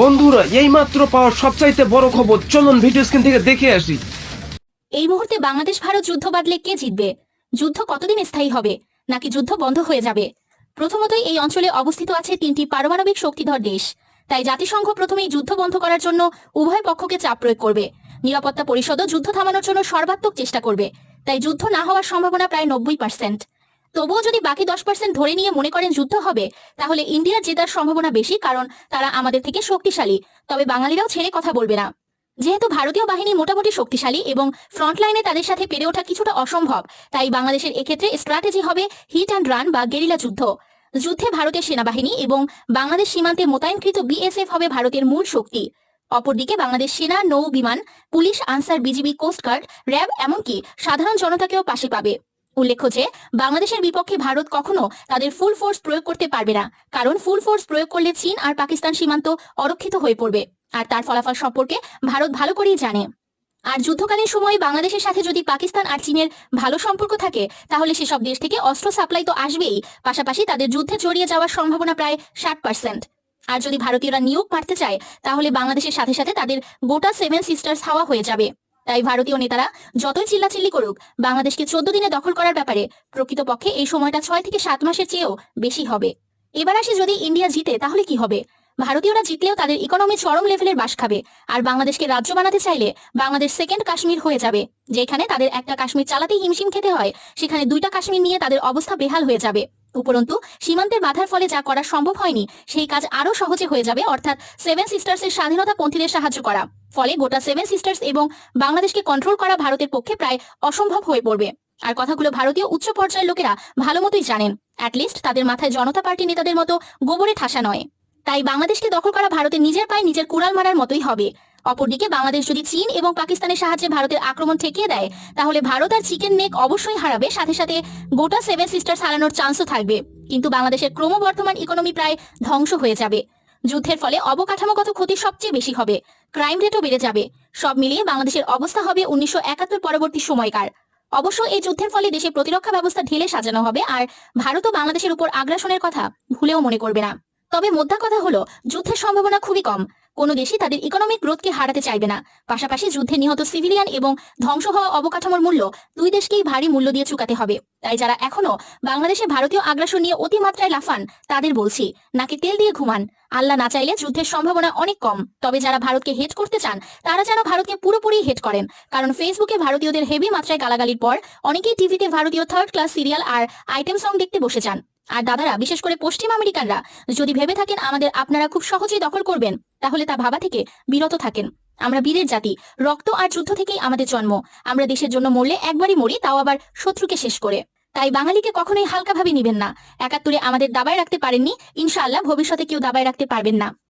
বন্ধুরা এই মাত্র পাওয়া সবচাইতে বড় খবর, চলুন ভিডিও স্ক্রিন থেকে দেখে আসি। এই মুহূর্তে বাংলাদেশ ভারত যুদ্ধ বাঁধলে কে জিতবে? যুদ্ধ কতদিন স্থায়ী হবে? নাকি যুদ্ধ বন্ধ হয়ে যাবে? প্রথমতই এই অঞ্চলে অবস্থিত আছে তিনটি পারমাণবিক শক্তিধর দেশ। তাই জাতিসংঘ প্রথমেই যুদ্ধ বন্ধ করার জন্য উভয় পক্ষকে চাপ প্রয়োগ করবে। নিরাপত্তা পরিষদও যুদ্ধ থামানোর জন্য সর্বাত্মক চেষ্টা করবে। তাই যুদ্ধ না হওয়ার সম্ভাবনা প্রায় নব্বই পার্সেন্ট তবুও যদি বাকি দশ পার্সেন্ট ধরে নিয়ে মনে করেন যুদ্ধ হবে, তাহলে ইন্ডিয়ার জেতার সম্ভাবনা বেশি কারণ তারা আমাদের থেকে শক্তিশালী। তবে বাঙালিরাও ছেড়ে কথা বলবে না। যেহেতু ভারতীয় বাহিনী মোটামুটি শক্তিশালী এবং ফ্রন্টলাইনে তাদের সাথে পেরে ওঠা কিছুটা অসম্ভব, তাই বাংলাদেশের এক্ষেত্রে স্ট্র্যাটেজি হবে হিট অ্যান্ড রান বা গেরিলা যুদ্ধ। যুদ্ধে ভারতের সেনাবাহিনী এবং বাংলাদেশ সীমান্তে মোতায়েনকৃত বিএসএফ হবে ভারতের মূল শক্তি। অপরদিকে বাংলাদেশ সেনা, নৌ বিমান, police, Ansar, BGB coastguard RAB এমনকি সাধারণ জনতাকেও পাশে পাবে। উল্লেখ্য যে, বাংলাদেশের বিপক্ষে ভারত কখনো তাদের ফুল ফোর্স প্রয়োগ করতে পারবে না। কারণ ফুল ফোর্স প্রয়োগ করলে চীন আর পাকিস্তান সীমান্ত অরক্ষিত হয়ে পড়বে। আর তার ফলাফল সম্পর্কে ভারত ভালো করেই জানে। আর যুদ্ধকালীন সময়ে বাংলাদেশের সাথে যদি পাকিস্তান আর চীনের ভালো সম্পর্ক থাকে, তাহলে সেসব দেশ থেকে অস্ত্র সাপ্লাই তো আসবেই। পাশাপাশি তাদের যুদ্ধে জড়িয়ে যাওয়ার সম্ভাবনা প্রায় ষাট পার্সেন্ট আর যদি ভারতীয়রা নিয়োগ মারতে চায়, তাহলে বাংলাদেশের সাথে সাথে তাদের গোটা সেভেন সিস্টার্স হাওয়া হয়ে যাবে। তাই ভারতীয় নেতারা যতই চিল্লাচিল্লি করুক, বাংলাদেশকে চোদ্দ দিনে দখল করার ব্যাপারে প্রকৃতপক্ষে এই সময়টা ছয় থেকে সাত মাসের চেয়েও বেশি হবে। এবার আসি যদি ইন্ডিয়া জিতে, তাহলে কি হবে? ভারতীয়রা জিতলেও তাদের ইকোনমি চরম লেভেলের বাস খাবে। আর বাংলাদেশকে রাজ্য বানাতে চাইলে বাংলাদেশ সেকেন্ড কাশ্মীর হয়ে যাবে, যেখানে তাদের একটা কাশ্মীর চালাতেই হিমশিম খেতে হয়, সেখানে দুইটা কাশ্মীর নিয়ে তাদের অবস্থা বেহাল হয়ে যাবে। উপরন্তু, সীমান্তের বাধার ফলে যা করা সম্ভব হয়নি, সেই কাজ আরও সহজে হয়ে যাবে, অর্থাৎ সেভেন সিস্টার্সের স্বাধীনতা পন্থীদের সাহায্য করা। ফলে গোটা সেভেন সিস্টার্স এবং বাংলাদেশকে কন্ট্রোল করা ভারতের পক্ষে প্রায় অসম্ভব হয়ে পড়বে। আর কথাগুলো ভারতীয় উচ্চ পর্যায়ের লোকেরা ভালো মতোই জানেন। অ্যাটলিস্ট তাদের মাথায় জনতা পার্টি নেতাদের মতো গোবরে ঠাসা নয়। তাই বাংলাদেশকে দখল করা ভারতের নিজের পায়ে নিজের কুড়াল মারার মতোই হবে। অপরদিকে বাংলাদেশ যদি চীন এবং পাকিস্তানের সাহায্যে ভারতের আক্রমণ ঠেকিয়ে দেয়, তাহলে ভারত আর চিকেন নেক অবশ্যই হারাবে। সাথে সাথে গোটা সেভেন সিস্টার্স হারানোর চান্সও থাকবে। কিন্তু বাংলাদেশের ক্রমবর্ধমান ইকোনমি প্রায় ধ্বংস হয়ে যাবে। যুদ্ধের ফলে অবকাঠামোগত ক্ষতি সবচেয়ে বেশি হবে। ক্রাইম রেটও বেড়ে যাবে। সব মিলিয়ে বাংলাদেশের অবস্থা হবে উনিশশো একাত্তর পরবর্তী সময়কার। অবশ্য এই যুদ্ধের ফলে দেশে প্রতিরক্ষা ব্যবস্থা ঢেলে সাজানো হবে আর ভারত ও বাংলাদেশের উপর আগ্রাসনের কথা ভুলেও মনে করবে না। তবে মোদ্দা কথা হলো, যুদ্ধের সম্ভাবনা খুবই কম। কোনো দেশই তাদের ইকোনমিক গ্রোথকে হারাতে চাইবে না। পাশাপাশি যুদ্ধে নিহত সিভিলিয়ান এবং ধ্বংস হওয়া অবকাঠামোর মূল্য দুই দেশকেই ভারী মূল্য দিয়ে চুকাতে হবে। তাই যারা এখনও বাংলাদেশে ভারতীয় আগ্রাসন নিয়ে অতিমাত্রায় লাফান, তাদের বলছি, নাকি তেল দিয়ে ঘুমান। আল্লাহ না চাইলে যুদ্ধের সম্ভাবনা অনেক কম। তবে যারা ভারতকে হেট করতে চান, তারা যেন ভারতকে পুরোপুরি হেট করেন। কারণ ফেসবুকে ভারতীয়দের হেভি মাত্রায় গালাগালির পর, অনেকেই টিভিতে ভারতীয় থার্ড ক্লাস সিরিয়াল আর আইটেম সং দেখতে বসে যান। আর দাদারা, বিশেষ করে পশ্চিম আমেরিকানরা, যদি ভেবে থাকেন আমাদের আপনারা খুব সহজেই দখল করবেন, তাহলে তা ভাবা থেকে বিরত থাকেন। আমরা বীরের জাতি, রক্ত আর যুদ্ধ থেকেই আমাদের জন্ম। আমরা দেশের জন্য মরলে একবারই মরি, তাও আবার শত্রুকে শেষ করে। তাই বাঙালিকে কখনোই হালকাভাবে নিবেন না। একাত্তরে আমাদের দাবায় রাখতে পারেননি, ইনশাআল্লাহ ভবিষ্যতে কেউ দাবায় রাখতে পারবেন না।